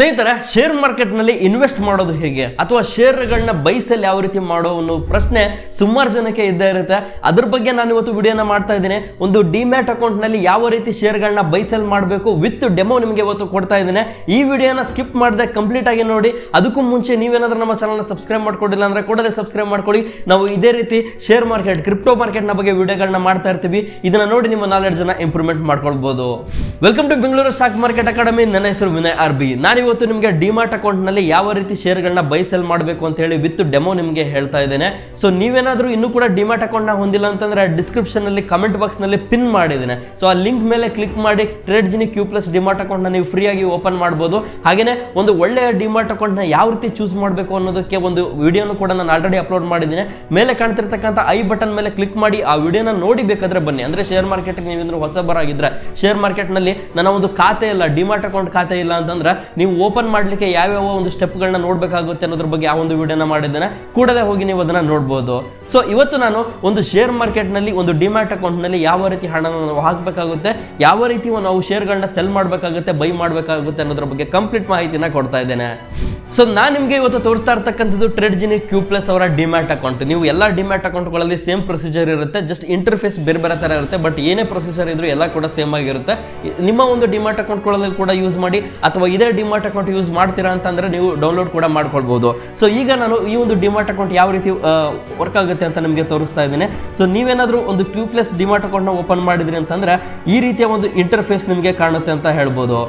ಸ್ನೇಹಿತರೆ ಶೇರ್ ಮಾರ್ಕೆಟ್ನಲ್ಲಿ ಇನ್ವೆಸ್ಟ್ ಮಾಡೋದು ಹೇಗೆ? ಅಥವಾ ಶೇರ್ಗಳನ್ನ ಬೈಸಲ್ಲಿ ಯಾವ ರೀತಿ ಮಾಡೋ ಅನ್ನೋ ಪ್ರಶ್ನೆ ಸುಮಾರು ಜನಕ್ಕೆ ಇದ್ದೇ ಇರುತ್ತೆ. ಅದ್ರ ಬಗ್ಗೆ ನಾನು ಇವತ್ತು ವಿಡಿಯೋನ ಮಾಡ್ತಾ ಇದ್ದೀನಿ. ಒಂದು ಡಿಮ್ಯಾಟ್ ಅಕೌಂಟ್ನಲ್ಲಿ ಯಾವ ರೀತಿ ಶೇರ್ಗಳನ್ನ ಬೈಸಲ್ ಮಾಡಬೇಕು ವಿತ್ ಡೆಮೋ ನಿಮಗೆ ಇವತ್ತು ಕೊಡ್ತಾ ಇದ್ದೀನಿ. ಈ ವಿಡಿಯೋನ ಸ್ಕಿಪ್ ಮಾಡದೆ ಕಂಪ್ಲೀಟ್ ಆಗಿ ನೋಡಿ. ಅದಕ್ಕೂ ಮುಂಚೆ ನೀವೇನಾದ್ರೂ ನಮ್ಮ ಚಾನಲ್ನ ಸಬ್ಸ್ಕ್ರೈಬ್ ಮಾಡ್ಕೊಂಡಿಲ್ಲ ಅಂದ್ರೆ ಕೂಡಲೇ ಸಬ್ಸ್ಕ್ರೈಬ್ ಮಾಡ್ಕೊಳ್ಳಿ. ನಾವು ಇದೇ ರೀತಿ ಶೇರ್ ಮಾರ್ಕೆಟ್ ಕ್ರಿಪ್ಟೋ ಮಾರ್ಕೆಟ್ನ ಬಗ್ಗೆ ವಿಡಿಯೋಗಳನ್ನ ಮಾಡ್ತಾ ಇರ್ತೀವಿ. ಇದನ್ನ ನೋಡಿ ನಿಮ್ಮ ನಾಲೆಡ್ಜ್ ಇಂಪ್ರೂವ್ಮೆಂಟ್ ಮಾಡ್ಕೊಳ್ಬಹುದು welcome to Bengaluru stock market academy ನನ್ನ ಹೆಸರು ವಿನಯ್ ಆರ್ ಬಿ. ನಾನಿವತ್ತು ನಿಮಗೆ ಡಿಮಾರ್ಟ್ ಅಕೌಂಟ್ನಲ್ಲಿ ಯಾವ ರೀತಿ ಶೇರ್ಗಳನ್ನ ಬೈ ಸೆಲ್ ಮಾಡಬೇಕು ಅಂತ ಹೇಳಿ ವಿತ್ ಡೆಮೋ ನಿಮಗೆ ಹೇಳ್ತಾ ಇದ್ದೇನೆ. ಸೊ ನೀವೇನಾದ್ರೂ ಇನ್ನೂ ಕೂಡ ಡಿಮಾರ್ಟ್ ಅಕೌಂಟ್ನ ಹೊಂದಿಲ್ಲ ಅಂತಂದ್ರೆ ಕಮೆಂಟ್ ಬಾಕ್ಸ್ನಲ್ಲಿ ಪಿನ್ ಮಾಡಿದ್ದೇನೆ. ಸೊ ಆ ಲಿಂಕ್ ಮೇಲೆ ಕ್ಲಿಕ್ ಮಾಡಿ ಟ್ರೇಡ್ ಜಿನಿ ಕ್ಯೂ ಪ್ಲಸ್ ಡಿಮಾರ್ಟ್ ಅಕೌಂಟ್ನ ನೀವು ಫ್ರೀ ಆಗಿ ಓಪನ್ ಮಾಡಬಹುದು ಹಾಗೇನೆ ಒಂದು ಒಳ್ಳೆಯ ಡಿಮಾರ್ಟ್ ಅಕೌಂಟ್ನ ಯಾವ ರೀತಿ ಚೂಸ್ ಮಾಡಬೇಕು ಅನ್ನೋದಕ್ಕೆ ಒಂದು ವಿಡಿಯೋನು ಕೂಡ ನಾನು ಆಲ್ರೆಡಿ ಅಪ್ಲೋಡ್ ಮಾಡಿದ್ದೀನಿ. ಮೇಲೆ ಕಾಣ್ತಿರ್ತಕ್ಕಂಥ ಐ ಬಟನ್ ಮೇಲೆ ಕ್ಲಿಕ್ ಮಾಡಿ ಆ ವಿಡಿಯೋನ ನೋಡಿ ಬೇಕಾದ್ರೆ ಬನ್ನಿ. ಅಂದ್ರೆ ಶೇರ್ ಮಾರ್ಕೆಟ್ ನೀವೇನಾದ್ರು ಹೊಸಬರಾಗಿದ್ರೆ ಶೇರ್ ಮಾರ್ಕೆಟ್ನಲ್ಲಿ ನನ್ನ ಒಂದು ಖಾತೆ ಇಲ್ಲ ಡಿಮಾರ್ಟ್ ಅಕೌಂಟ್ ಖಾತೆ ಇಲ್ಲ ಅಂತಂದ್ರೆ ಓಪನ್ ಮಾಡಲಿಕ್ಕೆ ಯಾವ್ಯಾವ ಒಂದು ಸ್ಟೆಪ್ಗಳನ್ನ ನೋಡಬೇಕಾಗುತ್ತೆ ಅನ್ನೋದ್ರ ಬಗ್ಗೆ ಆ ಒಂದು ವಿಡಿಯೋನ ಮಾಡಿದ್ದೇನೆ ಕೂಡಲೇ ಹೋಗಿ ನೀವು ಅದನ್ನು ನೋಡ್ಬೋದು. ಸೊ ಇವತ್ತು ನಾನು ಒಂದು ಶೇರ್ ಮಾರ್ಕೆಟ್ನಲ್ಲಿ ಒಂದು ಡಿಮ್ಯಾಟ್ ಅಕೌಂಟ್ನಲ್ಲಿ ಯಾವ ರೀತಿ ಹಣನ ನಾವು ಹಾಕಬೇಕಾಗುತ್ತೆ, ಯಾವ ರೀತಿ ನಾವು ಶೇರ್ಗಳನ್ನ ಸೆಲ್ ಮಾಡಬೇಕಾಗುತ್ತೆ ಬೈ ಮಾಡಬೇಕಾಗುತ್ತೆ ಅನ್ನೋದ್ರ ಬಗ್ಗೆ ಕಂಪ್ಲೀಟ್ ಮಾಹಿತಿನ ಕೊಡ್ತಾ ಇದ್ದೇನೆ. ಸೊ ನಾನು ನಿಮಗೆ ಇವತ್ತು ತೋರಿಸ್ತಾ ಇರ್ತಕ್ಕಂಥದ್ದು ಟ್ರೇಡ್ ಜಿನಿ ಕ್ಯೂ ಪ್ಲಸ್ ಅವರ ಡಿಮ್ಯಾಟ್ ಅಕೌಂಟ್ ನೀವು ಎಲ್ಲ ಡಿಮ್ಯಾಟ್ ಅಕೌಂಟ್ಗಳಲ್ಲಿ ಸೇಮ್ ಪ್ರೊಸೀಜರ್ ಇರುತ್ತೆ ಜಸ್ಟ್ ಇಂಟರ್ಫೇಸ್ ಬೇರೆ ಬೇರೆ ಥರ ಇರುತ್ತೆ ಬಟ್ ಏನೇ ಪ್ರೊಸೀಜರ್ ಇದ್ರೂ ಎಲ್ಲ ಕೂಡ ಸೇಮ್ ಆಗಿರುತ್ತೆ. ನಿಮ್ಮ ಒಂದು ಡಿಮ್ಯಾಟ್ ಅಕೌಂಟ್ಗಳಲ್ಲಿ ಕೂಡ ಯೂಸ್ ಮಾಡಿ, ಅಥವಾ ಇದೇ ಡಿಮ್ಯಾಟ್ ಅಕೌಂಟ್ ಯೂಸ್ ಮಾಡ್ತೀರಾ ಅಂತಂದರೆ ನೀವು ಡೌನ್ಲೋಡ್ ಕೂಡ ಮಾಡ್ಕೊಳ್ಬೋದು. ಸೊ ಈಗ ನಾನು ಈ ಒಂದು ಡಿಮ್ಯಾಟ್ ಅಕೌಂಟ್ ಯಾವ ರೀತಿ ವರ್ಕ್ ಆಗುತ್ತೆ ಅಂತ ನಿಮಗೆ ತೋರಿಸ್ತಾ ಇದ್ದೀನಿ. ಸೊ ನೀವೇನಾದರೂ ಒಂದು ಕ್ಯೂ ಪ್ಲಸ್ ಡಿಮ್ಯಾಟ್ ಅಕೌಂಟ್ನ ಓಪನ್ ಮಾಡಿದ್ರಿ ಅಂತಂದ್ರೆ ಈ ರೀತಿಯ ಒಂದು ಇಂಟರ್ಫೇಸ್ ನಿಮಗೆ ಕಾಣುತ್ತೆ ಅಂತ ಹೇಳ್ಬೋದು.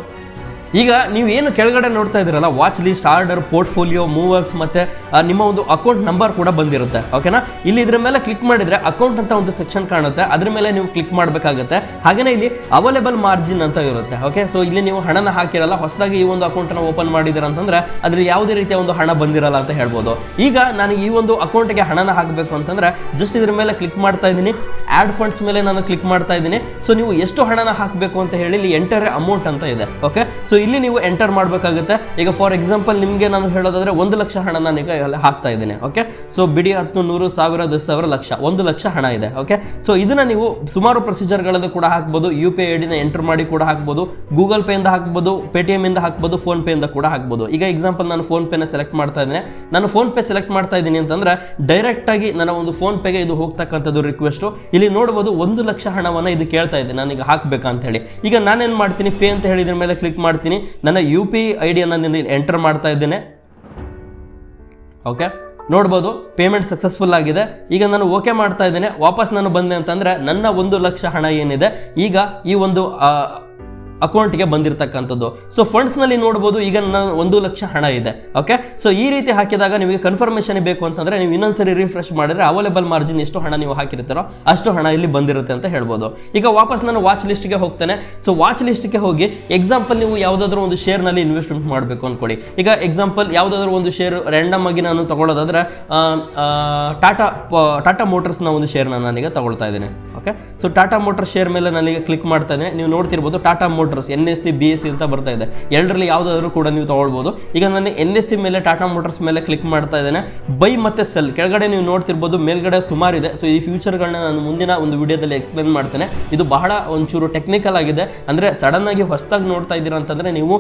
ಈಗ ನೀವು ಏನು ಕೆಳಗಡೆ ನೋಡ್ತಾ ಇದ್ದೀರಲ್ಲ watch list order portfolio movers ಮತ್ತೆ ನಿಮ್ಮ ಒಂದು ಅಕೌಂಟ್ ನಂಬರ್ ಕೂಡ ಬಂದಿರುತ್ತೆ ಓಕೆನಾ ಇಲ್ಲಿ ಇದ್ರ ಮೇಲೆ ಕ್ಲಿಕ್ ಮಾಡಿದ್ರೆ ಅಕೌಂಟ್ ಅಂತ ಒಂದು ಸೆಕ್ಷನ್ ಕಾಣುತ್ತೆ, ಅದ್ರ ಮೇಲೆ ನೀವು ಕ್ಲಿಕ್ ಮಾಡಬೇಕಾಗುತ್ತೆ, ಹಾಗೇನೇ ಇಲ್ಲಿ ಅವೈಲೇಬಲ್ ಮಾರ್ಜಿನ್ ಅಂತ ಇರುತ್ತೆ ಓಕೆ ಸೊ ಇಲ್ಲಿ ನೀವು ಹಣನ ಹಾಕಿರಲ್ಲ, ಹೊಸದಾಗಿ ಈ ಒಂದು ಅಕೌಂಟ್ ಅಕೌಂಟನ್ನು ಓಪನ್ ಮಾಡಿದ್ದೀರ ಅಂತಂದ್ರೆ ಅದ್ರಲ್ಲಿ ಯಾವುದೇ ರೀತಿಯ ಒಂದು ಹಣ ಬಂದಿರಲ್ಲ ಅಂತ ಹೇಳ್ಬೋದು. ಈಗ ನಾನು ಈ ಒಂದು ಅಕೌಂಟ್ಗೆ ಹಣನ ಹಾಕಬೇಕು ಅಂತಂದ್ರೆ ಜಸ್ಟ್ ಇದ್ರ ಮೇಲೆ ಕ್ಲಿಕ್ ಮಾಡ್ತಾ ಇದ್ದೀನಿ ಆಡ್ ಫಂಡ್ಸ್ ಮೇಲೆ ನಾನು ಕ್ಲಿಕ್ ಮಾಡ್ತಾ ಇದ್ದೀನಿ ಸೊ ನೀವು ಎಷ್ಟು ಹಣನ ಹಾಕಬೇಕು ಅಂತ ಹೇಳಿ ಇಲ್ಲಿ ಎಂಟರ್ ಅಮೌಂಟ್ ಅಂತ ಇದೆ ಓಕೆ ಸೊ ಇಲ್ಲಿ ನೀವು ಎಂಟರ್ ಮಾಡಬೇಕಾಗುತ್ತೆ. ಈಗ ಫಾರ್ ಎಕ್ಸಾಂಪಲ್ ನಿಮಗೆ ನಾನು ಹೇಳೋದಾದ್ರೆ ಒಂದು ಲಕ್ಷ ಹಣ ನಾನೀಗ ಹಾಕ್ತಾ ಇದ್ದೀನಿ ಓಕೆ ಸೊ ಬಿಡಿ ಹತ್ತು, ನೂರು ಸಾವಿರ ದಸ್ ಸಾವಿರ, ಲಕ್ಷ, ಒಂದು ಲಕ್ಷ ಹಣ ಇದೆ ಓಕೆ ಸೊ ಇದನ್ನ ನೀವು ಸುಮಾರು ಪ್ರೊಸೀಜರ್ಗಳಲ್ಲೂ ಕೂಡ ಹಾಕ್ಬೋದು ಯು ಪಿ ಐ ಡಿನ ಎಂಟರ್ ಮಾಡಿ ಕೂಡ ಹಾಕ್ಬೋದು ಗೂಗಲ್ ಇಂದ ಹಾಕ್ಬೋದು ಪೇಟಿಎಂ ಇಂದ ಹಾಕ್ಬೋದು ಫೋನ್ ಇಂದ ಕೂಡ ಹಾಕ್ಬೋದು. ಈಗ ಎಕ್ಸಾಂಪಲ್ ನಾನು ಫೋನ್ ಪೇನ ಸೆಲೆಕ್ಟ್ ಮಾಡ್ತಾ ಇದ್ದೀನಿ. ನಾನು ಫೋನ್ ಪೇ ಸೆಲೆಕ್ಟ್ ಮಾಡ್ತಾ ಇದ್ದೀನಿ ಅಂತಂದ್ರೆ ಡೈರೆಕ್ಟ್ ಆಗಿ ನನ್ನ ಒಂದು ಫೋನ್ ಪೇಗೆ ಇದು ಹೋಗ್ತಕ್ಕಂಥದ್ದು ರಿಕ್ವೆಸ್ಟು ಇಲ್ಲಿ ನೋಡ್ಬೋದು ಒಂದು ಲಕ್ಷ ಹಣವನ್ನು ಇದು ಕೇಳ್ತಾ ಇದೆ ನಾನೀಗ ಹಾಕ್ಬೇಕಂತ ಹೇಳಿ. ಈಗ ನಾನೇನ್ ಮಾಡ್ತೀನಿ ಪೇ ಅಂತ ಹೇಳಿದ್ರ ಮೇಲೆ ಕ್ಲಿಕ್ ಮಾಡ್ತೀನಿ. ನನ್ನ ಯು ಪಿ ಐ ಡಿಯನ್ನು ಎಂಟರ್ ಮಾಡ್ತಾ ಇದ್ದೇನೆ. ಓಕೆ ನೋಡ್ಬೋದು ಪೇಮೆಂಟ್ ಸಕ್ಸಸ್ಫುಲ್ ಆಗಿದೆ. ಈಗ ನಾನು ಓಕೆ ಮಾಡ್ತಾ ಇದ್ದೇನೆ. ವಾಪಸ್ ನಾನು ಬಂದೆ ಅಂತಂದರೆ ನನ್ನ ಒಂದು ಲಕ್ಷ ಹಣ ಏನಿದೆ? ಈಗ ಈ ಒಂದು ಅಕೌಂಟ್ಗೆ ಬಂದಿರತಕ್ಕಂಥದ್ದು. ಸೊ ಫಂಡ್ಸ್ನಲ್ಲಿ ನೋಡ್ಬೋದು, ಈಗ ನನ್ನ ಒಂದು ಲಕ್ಷ ಹಣ ಇದೆ ಓಕೆ ಸೊ ಈ ರೀತಿ ಹಾಕಿದಾಗ ನಿಮಗೆ ಕನ್ಫರ್ಮೇಷನ್ ಬೇಕು ಅಂತಂದ್ರೆ ನೀವು ಇನ್ನೊಂದ್ಸರಿ ರಿಫ್ರೆಶ್ ಮಾಡಿದ್ರೆ ಅವೈಲೇಬಲ್ ಮಾರ್ಜಿನ್ ಎಷ್ಟು ಹಣ ನೀವು ಹಾಕಿರ್ತಾರೋ ಅಷ್ಟು ಹಣ ಇಲ್ಲಿ ಬಂದಿರುತ್ತೆ ಅಂತ ಹೇಳ್ಬೋದು. ಈಗ ವಾಪಸ್ ನಾನು ವಾಚ್ ಲಿಸ್ಟ್ಗೆ ಹೋಗ್ತೇನೆ. ಸೊ ವಾಚ್ ಲಿಸ್ಟ್ಗೆ ಹೋಗಿ ಎಕ್ಸಾಂಪಲ್ ನೀವು ಯಾವುದಾದ್ರೂ ಒಂದು ಶೇರ್ನಲ್ಲಿ ಇನ್ವೆಸ್ಟ್ಮೆಂಟ್ ಮಾಡಬೇಕು ಅನ್ಕೊಳ್ಳಿ. ಈಗ ಎಕ್ಸಾಂಪಲ್ ಯಾವುದಾದ್ರೂ ಒಂದು ಶೇರ್ ರ್ಯಾಂಡಮ್ ಆಗಿ ನಾನು ತಗೊಳ್ಳೋದಾದ್ರೆ ಟಾಟಾ ಟಾಟಾ ಮೋಟರ್ಸ್ನ ಒಂದು ಶೇರ್ನ ನಾನೀಗ ತಗೊಳ್ತಾ ಇದ್ದೀನಿ. Okay so Tata motor share ಮೇಲೆ ನನಗೆ ಕ್ಲಿಕ್ ಮಾಡ್ತಾ ಇದ್ದೀನಿ ನೀವು ನೋಡ್ತಿರ್ಬೋದು Tata motors N S C B S C ಅಂತ ಬರ್ತಾ ಇದೆ. ಎರಡರಲ್ಲಿ ಯಾವುದಾದ್ರೂ ಕೂಡ ನೀವು ತಗೊಳ್ಬೋದು. ಈಗ ನಾನು ಎನ್ ಎಸ್ ಸಿ ಮೇಲೆ ಟಾಟಾ ಮೋಟರ್ಸ್ ಮೇಲೆ ಕ್ಲಿಕ್ ಮಾಡ್ತಾ ಇದ್ದೇನೆ. ಬೈ ಮತ್ತೆ ಸೆಲ್ ಕೆಳಗಡೆ ನೀವು ನೋಡ್ತಿರ್ಬೋದು, ಮೇಲ್ಗಡೆ ಸುಮಾರು ಇದೆ. ಸೊ ಈ ಫ್ಯೂಚರ್ಗಳನ್ನ ನಾನು ಮುಂದಿನ ಒಂದು ವಿಡಿಯೋದಲ್ಲಿ ಎಕ್ಸ್ಪ್ಲೇನ್ ಮಾಡ್ತೇನೆ. ಇದು ಬಹಳ ಒಂಚೂರು ಟೆಕ್ನಿಕಲ್ ಆಗಿದೆ. ಅಂದರೆ ಸಡನ್ ಆಗಿ ಹೊಸದಾಗಿ ನೋಡ್ತಾ ಇದ್ದೀರಾ ಅಂತಂದರೆ, ನೀವು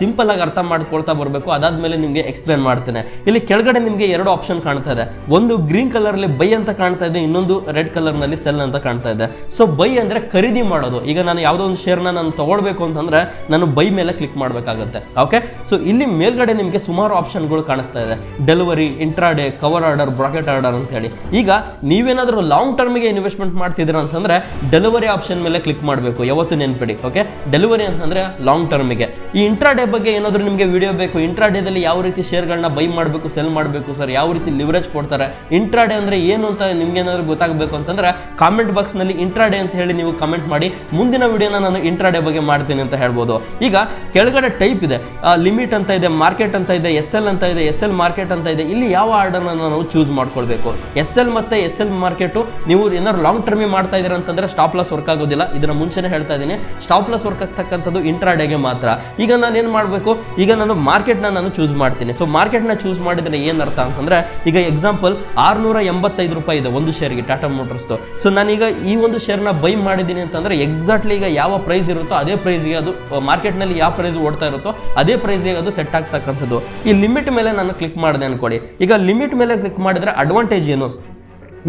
ಸಿಂಪಲ್ ಆಗಿ ಅರ್ಥ ಮಾಡ್ಕೊಳ್ತಾ ಬರಬೇಕು. ಅದಾದ್ಮೇಲೆ ನಿಮಗೆ ಎಕ್ಸ್ಪ್ಲೇನ್ ಮಾಡ್ತೇನೆ. ಇಲ್ಲಿ ಕೆಳಗಡೆ ನಿಮಗೆ ಎರಡು ಆಪ್ಷನ್ ಕಾಣ್ತಾ ಇದೆ. ಒಂದು ಗ್ರೀನ್ ಕಲರ್ ಅಲ್ಲಿ ಬೈ ಅಂತ ಕಾಣ್ತಾ ಇದೆ. ಇನ್ನೊಂದು ರೆಡ್ ಕಲರ್ನಲ್ಲಿ ಸೆಲ್ ಅಂತ ಕಾಣ್ತಾ ಇದೆ ಸೊ ಬೈ ಅಂದ್ರೆ ಖರೀದಿ ಮಾಡೋದು. ಈಗ ನಾನು ಯಾವುದೋ ಒಂದು ಶೇರ್ನ ನಾನು ತಗೊಳ್ಬೇಕು ಅಂತಂದ್ರೆ ನಾನು ಬೈ ಮೇಲೆ ಕ್ಲಿಕ್ ಮಾಡಬೇಕಾಗುತ್ತೆ. ಓಕೆ ಸೊ ಇಲ್ಲಿ ಮೇಲ್ಗಡೆ ನಿಮಗೆ ಸುಮಾರು ಆಪ್ಷನ್ಗಳು ಕಾಣಿಸ್ತಾ ಇದೆ. Delivery intraday cover order bracket order ಅಂತ ಹೇಳಿ. ಈಗ ನೀವೇನಾದರೂ ಲಾಂಗ್ ಟರ್ಮ್ಗೆ ಇನ್ವೆಸ್ಟ್ಮೆಂಟ್ ಮಾಡ್ತಿದ್ದೀರಾ ಅಂತಂದ್ರೆ ಡೆಲಿವರಿ ಆಪ್ಷನ್ ಮೇಲೆ ಕ್ಲಿಕ್ ಮಾಡಬೇಕು. ಯಾವತ್ತು ನೆನ್ಪಿಡಿ. ಓಕೆ ಡೆಲಿವರಿ ಅಂತಂದ್ರೆ ಲಾಂಗ್ ಟರ್ಮಿಗೆ ಈ ಇಂಟ್ರಾಡೇ ಬಗ್ಗೆ ಏನಾದರೂ ನಿಮಗೆ ವಿಡಿಯೋ ಬೇಕು. ಇಂಟ್ರಾಡೇದಲ್ಲಿ ಯಾವ ರೀತಿ ಶೇರ್ಗಳನ್ನ ಬೈ ಮಾಡಬೇಕು ಸೆಲ್ ಮಾಡಬೇಕು ಸರ್ ಯಾವ ರೀತಿ ಲಿವರೇಜ್ ಕೊಡ್ತಾರೆ? ಇಂಟ್ರಾಡೇ ಅಂದ್ರೆ ಏನು ಅಂತ ನಿಮ್ಗೆ ಏನಾದರೂ ಗೊತ್ತಾಗಬೇಕು ಅಂತಂದ್ರೆ ಕಾಮೆಂಟ್ ಬಾಕ್ಸ್ ನಲ್ಲಿ ಇಂಟ್ರಾಡೇ ಅಂತ ಹೇಳಿ ನೀವು ಕಮೆಂಟ್ ಮಾಡಿ. ಮುಂದಿನ ವಿಡಿಯೋನ ನಾನು ಇಂಟ್ರಾಡೇ ಬಗ್ಗೆ ಮಾಡ್ತೀನಿ ಅಂತ ಹೇಳ್ಬೋದು. ಈಗ ಕೆಳಗಡೆ ಟೈಪ್ ಇದೆ. ಲಿಮಿಟ್ ಅಂತ ಇದೆ ಮಾರ್ಕೆಟ್ ಅಂತ ಇದೆ ಎಸ್ ಎಲ್ ಅಂತ ಇದೆ ಎಸ್ ಎಲ್ ಮಾರ್ಕೆಟ್ ಅಂತ ಇದೆ. ಇಲ್ಲಿ ಯಾವ ಆರ್ಡರ್ನ ನಾವು ಚೂಸ್ ಮಾಡ್ಕೊಳ್ಬೇಕು? ಎಸ್ ಎಲ್ ಮತ್ತೆ ಎಸ್ ಎಲ್ ಮಾರ್ಕೆಟು ನೀವು ಏನಾದ್ರು ಲಾಂಗ್ ಟರ್ಮಿ ಮಾಡ್ತಾ ಇದ್ದೀರಾ ಅಂತಂದ್ರೆ ಸ್ಟಾಪ್ ಲಾಸ್ ವರ್ಕ್ ಆಗೋದಿಲ್ಲ. ಇದನ್ನ ಮುಂಚೆನೇ ಹೇಳ್ತಾ ಇದ್ದೀನಿ. ಸ್ಟಾಪ್ ಲಾಸ್ ವರ್ಕ್ ಆಗ್ತಕ್ಕಂಥದ್ದು ಇಂಟ್ರಾಡೇಗೆ ಮಾತ್ರ. ಈಗ ನಾನು ಏನು ಮಾಡಬೇಕು? ಈಗ ನಾನು ಮಾರ್ಕೆಟ್ನ ನಾನು ಚೂಸ್ ಮಾಡ್ತೀನಿ. ಸೊ ಮಾರ್ಕೆಟ್ನ ಚೂಸ್ ಮಾಡಿದ್ರೆ ಏನರ್ಥ ಅಂತಂದ್ರೆ, ಈಗ ಎಕ್ಸಾಂಪಲ್ ಆರುನೂರ ಎಂಬತ್ತೈದು ರೂಪಾಯಿ ಇದೆ ಒಂದು ಶೇರ್ಗೆ ಟಾಟಾ ಮೋಟರ್ಸ್ದು ಸೊ ನಾನೀಗ ಈ ಒಂದು ಶೇರ್ನ ಬೈ ಮಾಡಿದ್ದೀನಿ ಅಂತಂದ್ರೆ ಎಕ್ಸಾಕ್ಟ್ಲಿ ಈಗ ಯಾವ ಪ್ರೈಸ್ ಇರುತ್ತೋ ಅದೇ ಪ್ರೈಸ್ಗೆ ಅದು ಮಾರ್ಕೆಟ್ನಲ್ಲಿ ಯಾವ ಪ್ರೈಸ್ ಓಡ್ತಾ ಇರುತ್ತೋ ಅದೇ ಪ್ರೈಸ್ಗೆ ಅದು ಸೆಟ್ ಆಗ್ತಕ್ಕಂಥದ್ದು. ಈ ಲಿಮಿಟ್ ಮೇಲೆ ನಾನು ಕ್ಲಿಕ್ ಮಾಡಿದೆ ಅನ್ಕೊಳ್ಳಿ. ಈಗ ಲಿಮಿಟ್ ಮೇಲೆ ಕ್ಲಿಕ್ ಮಾಡಿದ್ರೆ ಅಡ್ವಾಂಟೇಜ್ ಏನು?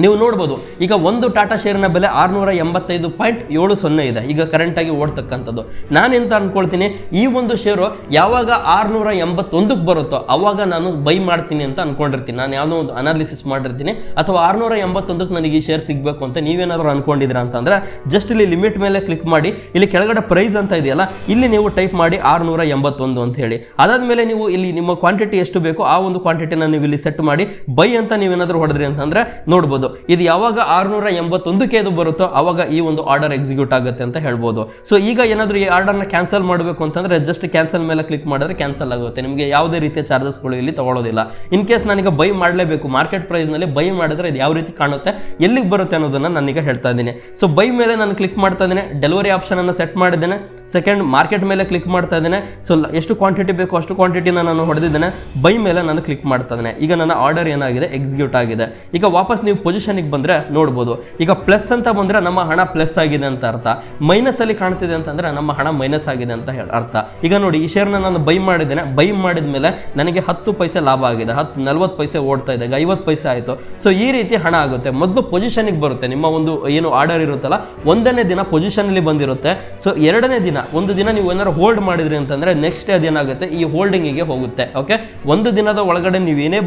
ನೀವು ನೋಡ್ಬೋದು. ಈಗ ಒಂದು ಟಾಟಾ ಶೇರಿನ ಬೆಲೆ ಆರುನೂರ ಎಂಬತ್ತೈದು ಪಾಯಿಂಟ್ ಏಳು ಸೊನ್ನೆ ಇದೆ. ಈಗ ಕರೆಂಟಾಗಿ ಓಡ್ತಕ್ಕಂಥದ್ದು. ನಾನೆಂತ ಅಂದ್ಕೊಳ್ತೀನಿ ಈ ಒಂದು ಶೇರು ಯಾವಾಗ ಆರುನೂರ ಎಂಬತ್ತೊಂದಕ್ಕೆ ಬರುತ್ತೋ ಅವಾಗ ನಾನು ಬೈ ಮಾಡ್ತೀನಿ ಅಂತ ಅನ್ಕೊಂಡಿರ್ತೀನಿ. ನಾನು ಯಾವುದೋ ಒಂದು ಅನಾಲಿಸಿಸ್ ಮಾಡಿರ್ತೀನಿ. ಅಥವಾ ಆರುನೂರ ಎಂಬತ್ತೊಂದಕ್ಕೆ ನನಗೆ ಈ ಶೇರ್ ಸಿಗಬೇಕು ಅಂತ ನೀವೇನಾದರೂ ಅಂದ್ಕೊಂಡಿದ್ರಿ ಅಂತಂದ್ರೆ ಜಸ್ಟ್ ಇಲ್ಲಿ ಲಿಮಿಟ್ ಮೇಲೆ ಕ್ಲಿಕ್ ಮಾಡಿ, ಇಲ್ಲಿ ಕೆಳಗಡೆ ಪ್ರೈಸ್ ಅಂತ ಇದೆಯಲ್ಲ, ಇಲ್ಲಿ ನೀವು ಟೈಪ್ ಮಾಡಿ ಆರುನೂರ ಎಂಬತ್ತೊಂದು ಅಂತ ಹೇಳಿ. ಅದಾದ ಮೇಲೆ ನೀವು ಇಲ್ಲಿ ನಿಮ್ಮ ಕ್ವಾಂಟಿಟಿ ಎಷ್ಟು ಬೇಕೋ ಆ ಒಂದು ಕ್ವಾಂಟಿಟಿನ ನೀವು ಇಲ್ಲಿ ಸೆಟ್ ಮಾಡಿ ಬೈ ಅಂತ ನೀವೇನಾದರೂ ಹೊಡೆದ್ರಿ ಅಂತಂದ್ರೆ, ನೋಡ್ಬೋದು. ಇದು ಯಾವಾಗ ಆರುನೂರ ಎಂಬತ್ತೊಂದಕ್ಕೆ ಇದು ಬರುತ್ತೋ ಅವಾಗ ಈ ಒಂದು ಆರ್ಡರ್ ಎಕ್ಸಿಕ್ಯೂಟ್ ಆಗುತ್ತೆ ಅಂತ ಹೇಳ್ಬೋದು. ಸೊ ಈಗ ಏನಾದರೂ ಈ ಆರ್ಡರ್ನ ಕ್ಯಾನ್ಸಲ್ ಮಾಡಬೇಕು ಅಂತಂದರೆ ಜಸ್ಟ್ ಕ್ಯಾನ್ಸಲ್ ಮೇಲೆ ಕ್ಲಿಕ್ ಮಾಡಿದ್ರೆ ಕ್ಯಾನ್ಸಲ್ ಆಗುತ್ತೆ. ನಿಮಗೆ ಯಾವುದೇ ರೀತಿಯ ಚಾರ್ಜಸ್ಗಳು ಇಲ್ಲಿ ತಗೊಳ್ಳೋದಿಲ್ಲ ಇನ್ ಕೇಸ್ ನನಗೆ ಬೈ ಮಾಡಲೇಬೇಕು ಮಾರ್ಕೆಟ್ ಪ್ರೈಸ್ನಲ್ಲಿ ಬೈ ಮಾಡಿದ್ರೆ ಇದು ಯಾವ ರೀತಿ ಕಾಣುತ್ತೆ, ಎಲ್ಲಿಗೆ ಬರುತ್ತೆ ಅನ್ನೋದನ್ನು ನಾನೀಗ ಹೇಳ್ತಾ ಇದ್ದೀನಿ. ಸೊ ಬೈ ಮೇಲೆ ನಾನು ಕ್ಲಿಕ್ ಮಾಡ್ತಾ ಇದ್ದೀನಿ ಡೆಲಿವರಿ ಆಪ್ಷನ್ ಅನ್ನು ಸೆಟ್ ಮಾಡಿದ್ದೇನೆ. ಸೆಕೆಂಡ್ ಮಾರ್ಕೆಟ್ ಮೇಲೆ ಕ್ಲಿಕ್ ಮಾಡ್ತಾ ಇದ್ದೇನೆ. ಸೊ ಎಷ್ಟು ಕ್ವಾಂಟಿಟಿ ಬೇಕೋ ಅಷ್ಟು ಕ್ವಾಂಟಿಟಿನ ನಾನು ಹೊಡೆದಿದ್ದೇನೆ. ಬೈ ಮೇಲೆ ನಾನು ಕ್ಲಿಕ್ ಮಾಡ್ತಾ ಇದ್ದೇನೆ. ಈಗ ನನ್ನ ಆರ್ಡರ್ ಏನಾಗಿದೆ? ಎಕ್ಸಿಕ್ಯೂಟ್ ಆಗಿದೆ. ಈಗ ವಾಪಸ್ ನೀವು ಪೊಸಿಷನ್ಗೆ ಬಂದ್ರೆ ನೋಡ್ಬೋದು. ಈಗ ಪ್ಲಸ್ ಅಂತ ಬಂದ್ರೆ ನಮ್ಮ ಹಣ ಪ್ಲಸ್ ಆಗಿದೆ ಅಂತ ಅರ್ಥ. ಮೈನಸ್ ಅಲ್ಲಿ ಕಾಣ್ತಿದೆ ಅಂತಂದ್ರೆ ನಮ್ಮ ಹಣ ಮೈನಸ್ ಆಗಿದೆ ಅಂತ ಅರ್ಥ. ಈಗ ನೋಡಿ, ಈ ಶೇರ್ನ ನಾನು ಬೈ ಮಾಡಿದ್ದೇನೆ. ಬೈ ಮಾಡಿದ ಮೇಲೆ ನನಗೆ ಹತ್ತು ಪೈಸೆ ಲಾಭ ಆಗಿದೆ. ಹತ್ತು, ನಲ್ವತ್ತು ಪೈಸೆ ಓಡ್ತಾ ಇದೆ. ಐವತ್ತು ಪೈಸೆ ಆಯಿತು. ಸೊ ಈ ರೀತಿ ಹಣ ಆಗುತ್ತೆ. ಮೊದಲು ಪೊಸಿಷನ್ಗೆ ಬರುತ್ತೆ. ನಿಮ್ಮ ಒಂದು ಏನು ಆರ್ಡರ್ ಇರುತ್ತಲ್ಲ, ಒಂದನೇ ದಿನ ಪೊಸಿಷನಲ್ಲಿ ಬಂದಿರುತ್ತೆ. ಸೊ ಎರಡನೇ ದಿನ, ಒಂದು ದಿನ ನೀವು ಏನಾದ್ರು ಹೋಲ್ಡ್ ಮಾಡಿದ್ರಿ ಅಂತಂದ್ರೆ ನೆಕ್ಸ್ಟ್ ಡೇ ಅದೇನಾಗುತ್ತೆ ಈ ಹೋಲ್ಡಿಂಗಿಗೆ ಹೋಗುತ್ತೆ. ಓಕೆ ಒಂದು ದಿನದ ಒಳಗಡೆ ನೀವು ಏನೇ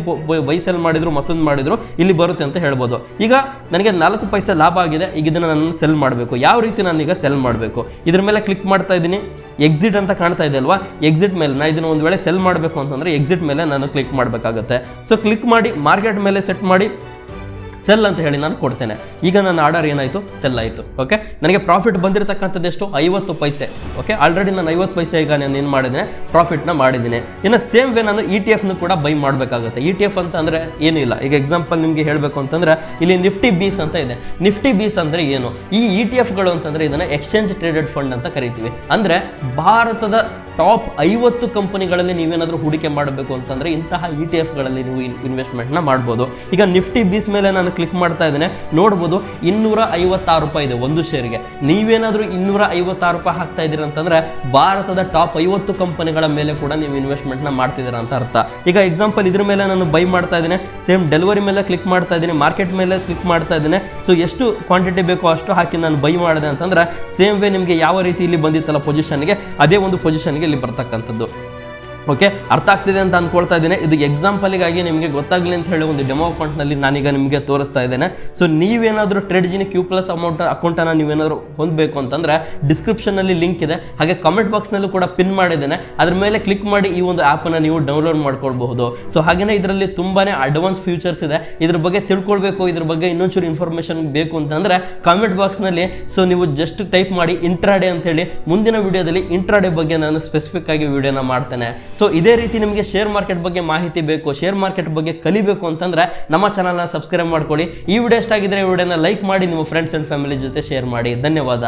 ಬೈ ಮಾಡಿದ್ರು, ಮತ್ತೊಂದು ಮಾಡಿದ್ರು, ಇಲ್ಲಿ ಬರುತ್ತೆ ಅಂತ ಹೇಳ್ಬೋದು. ಈಗ ನನಗೆ ನಾಲ್ಕು ಪೈಸೆ ಲಾಭ ಆಗಿದೆ, ಈಗ ಇದನ್ನು ನಾನು ಸೆಲ್ ಮಾಡಬೇಕು. ಯಾವ ರೀತಿ ನಾನು ಈಗ ಸೆಲ್ ಮಾಡಬೇಕು? ಇದ್ರ ಮೇಲೆ ಕ್ಲಿಕ್ ಮಾಡ್ತಾ ಇದ್ದೀನಿ. ಎಕ್ಸಿಟ್ ಅಂತ ಕಾಣ್ತಾ ಇದೆ ಅಲ್ವಾ? ಎಕ್ಸಿಟ್ ಮೇಲೆ ನಾನು ಇದನ್ನ ಒಂದು ವೇಳೆ ಸೆಲ್ ಮಾಡಬೇಕು ಅಂತಂದ್ರೆ ಎಕ್ಸಿಟ್ ಮೇಲೆ ನಾನು ಕ್ಲಿಕ್ ಮಾಡಬೇಕಾಗುತ್ತೆ. ಸೊ ಕ್ಲಿಕ್ ಮಾಡಿ ಮಾರ್ಕೆಟ್ ಮೇಲೆ ಸೆಟ್ ಮಾಡಿ ಸೆಲ್ ಅಂತ ಹೇಳಿ ನಾನು ಕೊಡ್ತೇನೆ. ಈಗ ನನ್ನ ಆರ್ಡರ್ ಏನಾಯಿತು? ಸೆಲ್ ಆಯಿತು. ಓಕೆ ನನಗೆ ಪ್ರಾಫಿಟ್ ಬಂದಿರತಕ್ಕಂಥದ್ದು ಎಷ್ಟು? ಐವತ್ತು ಪೈಸೆ. ಓಕೆ ಆಲ್ರೆಡಿ ನಾನು ಐವತ್ತು ಪೈಸೆ ಈಗ ನಾನು ಏನು ಮಾಡಿದ್ದೀನಿ? ಪ್ರಾಫಿಟ್ನ ಮಾಡಿದ್ದೀನಿ. ಇನ್ನು ಸೇಮ್ ವೇ ನಾನು ಇ ಟಿ ಎಫ್ನು ಕೂಡ ಬೈ ಮಾಡಬೇಕಾಗುತ್ತೆ. ಇ ಟಿ ಎಫ್ ಅಂತ ಅಂದರೆ ಏನೂ ಇಲ್ಲ. ಈಗ ಎಕ್ಸಾಂಪಲ್ ನಿಮಗೆ ಹೇಳಬೇಕು ಅಂತಂದ್ರೆ ಇಲ್ಲಿ ನಿಫ್ಟಿ ಬೀಸ್ ಅಂತ ಇದೆ. ನಿಫ್ಟಿ ಬೀಸ್ ಅಂದರೆ ಏನು? ಈ ಇ ಟಿ ಎಫ್ಗಳು ಅಂತಂದರೆ ಇದನ್ನು ಎಕ್ಸ್ಚೇಂಜ್ ಟ್ರೇಡೆಡ್ ಫಂಡ್ ಅಂತ ಕರಿತೀವಿ. ಅಂದರೆ ಭಾರತದ ಟಾಪ್ ಐವತ್ತು ಕಂಪನಿಗಳಲ್ಲಿ ನೀವೇನಾದರೂ ಹೂಡಿಕೆ ಮಾಡಬೇಕು ಅಂತಂದರೆ ಇಂತಹ ಇ ಟಿ ಎಫ್ಗಳಲ್ಲಿ ನೀವು ಇನ್ವೆಸ್ಟ್ಮೆಂಟ್ನ ಮಾಡ್ಬೋದು. ಈಗ ನಿಫ್ಟಿ ಬೀಸ್ ಮೇಲೆ ನಾನು ಕ್ಲಿಕ್ ಮಾಡ್ತಾ ಇದ್ದೇನೆ. ನೋಡ್ಬೋದು ಇನ್ನೂರ ಐವತ್ತಾರು ರೂಪಾಯಿ ಇದೆ ಒಂದು ಶೇರ್ಗೆ ನೀವೇನಾದರೂ ಇನ್ನೂರ ಐವತ್ತಾರು ರೂಪಾಯಿ ಹಾಕ್ತಾ ಇದ್ದೀರ ಅಂತಂದ್ರೆ ಭಾರತದ ಟಾಪ್ ಐವತ್ತು ಕಂಪನಿಗಳ ಮೇಲೆ ಕೂಡ ನೀವು ಇನ್ವೆಸ್ಟ್ಮೆಂಟ್ನ ಮಾಡ್ತಿದ್ದೀರಾ ಅಂತ ಅರ್ಥ. ಈಗ ಎಕ್ಸಾಂಪಲ್ ಇದ್ರ ಮೇಲೆ ನಾನು ಬೈ ಮಾಡ್ತಾ ಇದ್ದೀನಿ. ಸೇಮ್ ಡೆಲಿವರಿ ಮೇಲೆ ಕ್ಲಿಕ್ ಮಾಡ್ತಾ ಇದ್ದೀನಿ, ಮಾರ್ಕೆಟ್ ಮೇಲೆ ಕ್ಲಿಕ್ ಮಾಡ್ತಾ ಇದ್ದೀನಿ. ಸೊ ಎಷ್ಟು ಕ್ವಾಂಟಿಟಿ ಬೇಕೋ ಅಷ್ಟು ಹಾಕಿ ನಾನು ಬೈ ಮಾಡಿದೆ ಅಂತಂದ್ರೆ ಸೇಮ್ ವೇ ನಿಮಗೆ ಯಾವ ರೀತಿ ಇಲ್ಲಿ ಬಂದಿತ್ತಲ್ಲ ಪೊಸಿಷನ್ಗೆ ಅದೇ ಒಂದು ಪೊಸಿಷನ್ಗೆ ಇಲ್ಲಿ ಬರ್ತಕ್ಕಂಥದ್ದು. ಓಕೆ ಅರ್ಥ ಆಗ್ತಿದೆ ಅಂತ ಅನ್ಕೊಳ್ತಾ ಇದ್ದೀನಿ. ಇದು ಎಕ್ಸಾಂಪಲಿಗಾಗಿ ನಿಮಗೆ ಗೊತ್ತಾಗಲಿ ಅಂತ ಹೇಳಿ ಒಂದು ಡೆಮೋ ಅಕೌಂಟ್ನಲ್ಲಿ ನಾನೀಗ ನಿಮಗೆ ತೋರಿಸ್ತಾ ಇದ್ದೇನೆ. ಸೊ ನೀವೇನಾದರೂ ಟ್ರೆಡ್ ಜಿನಿ ಕ್ಯೂ ಪ್ಲಸ್ ಅಮೌಂಟ್ ಅಕೌಂಟನ್ನು ನೀವೇನಾದರೂ ಹೊಂದಬೇಕು ಅಂತಂದರೆ ಡಿಸ್ಕ್ರಿಪ್ಷನಲ್ಲಿ ಲಿಂಕ್ ಇದೆ. ಹಾಗೆ ಕಮೆಂಟ್ ಬಾಕ್ಸ್ನಲ್ಲೂ ಕೂಡ ಪಿನ್ ಮಾಡಿದ್ದೇನೆ. ಅದ್ರ ಮೇಲೆ ಕ್ಲಿಕ್ ಮಾಡಿ ಈ ಒಂದು ಆ್ಯಪನ್ನು ನೀವು ಡೌನ್ಲೋಡ್ ಮಾಡ್ಕೊಳ್ಬಹುದು. ಸೊ ಹಾಗೆಯೇ ಇದರಲ್ಲಿ ತುಂಬಾ ಅಡ್ವಾನ್ಸ್ ಫ್ಯೂಚರ್ಸ್ ಇದೆ. ಇದ್ರ ಬಗ್ಗೆ ತಿಳ್ಕೊಳ್ಬೇಕು, ಇದ್ರ ಬಗ್ಗೆ ಇನ್ನೊಂಚೂರು ಇನ್ಫಾರ್ಮೇಷನ್ ಬೇಕು ಅಂತಂದರೆ ಕಾಮೆಂಟ್ ಬಾಕ್ಸ್ನಲ್ಲಿ ಸೊ ನೀವು ಜಸ್ಟ್ ಟೈಪ್ ಮಾಡಿ ಇಂಟ್ರಾಡೆ ಅಂತ ಹೇಳಿ. ಮುಂದಿನ ವಿಡಿಯೋದಲ್ಲಿ ಇಂಟ್ರಾಡೆ ಬಗ್ಗೆ ನಾನು ಸ್ಪೆಸಿಫಿಕ್ ಆಗಿ ವಿಡಿಯೋನ ಮಾಡ್ತೇನೆ. ಸೊ ಇದೇ ರೀತಿ ನಿಮಗೆ ಶೇರ್ ಮಾರ್ಕೆಟ್ ಬಗ್ಗೆ ಮಾಹಿತಿ ಬೇಕು ಶೇರ್ ಮಾರ್ಕೆಟ್ ಬಗ್ಗೆ ಕಲಿಬೇಕು ಅಂತಂದ್ರೆ ನಮ್ಮ ಚಾನಲ್ನ ಸಬ್ಸ್ಕ್ರೈಬ್ ಮಾಡ್ಕೊಳ್ಳಿ. ಈ ವಿಡಿಯೋ ಇಷ್ಟ ಆಗಿದ್ರೆ ಈ ವಿಡಿಯೋನ ಲೈಕ್ ಮಾಡಿ, ನಿಮ್ಮ ಫ್ರೆಂಡ್ಸ್ ಅಂಡ್ ಫ್ಯಾಮಿಲಿ ಜೊತೆ ಶೇರ್ ಮಾಡಿ. ಧನ್ಯವಾದ.